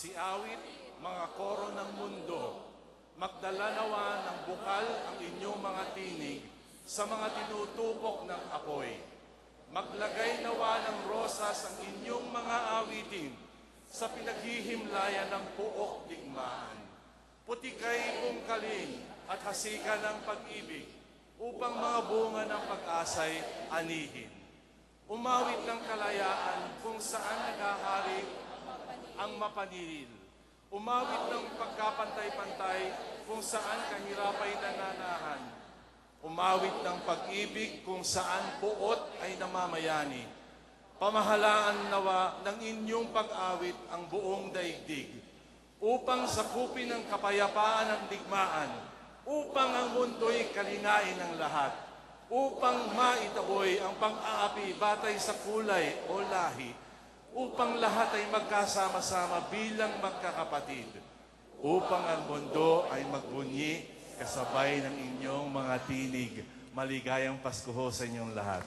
Si awit, mga koro ng mundo, magdala nawa ng bukal ang inyong mga tinig sa mga tinutupok ng apoy. Maglagay nawa ng rosas ang inyong mga awitin sa pinaghihimlayan ng puok digmaan. Putikay bungkalin at hasika ng pag-ibig upang mga bunga ng pag-asay anihin. Umawit ng kalayaan kung saan naghahari ang mapaniril. Umawit ng pagkapantay-pantay kung saan kahirapay nananahan. Umawit ng pag-ibig kung saan buot ay namamayani. Pamahalaan nawa ng inyong pag-awit ang buong daigdig upang sakupin ang kapayapaan ng digmaan, upang ang mundo'y kalinain ng lahat, upang maitaboy ang pang-aapi batay sa kulay o lahi, upang lahat ay magkasama-sama bilang magkakapatid, upang ang mundo ay magbunyi kasabay ng inyong mga tinig. Maligayang Pasko ho sa inyong lahat.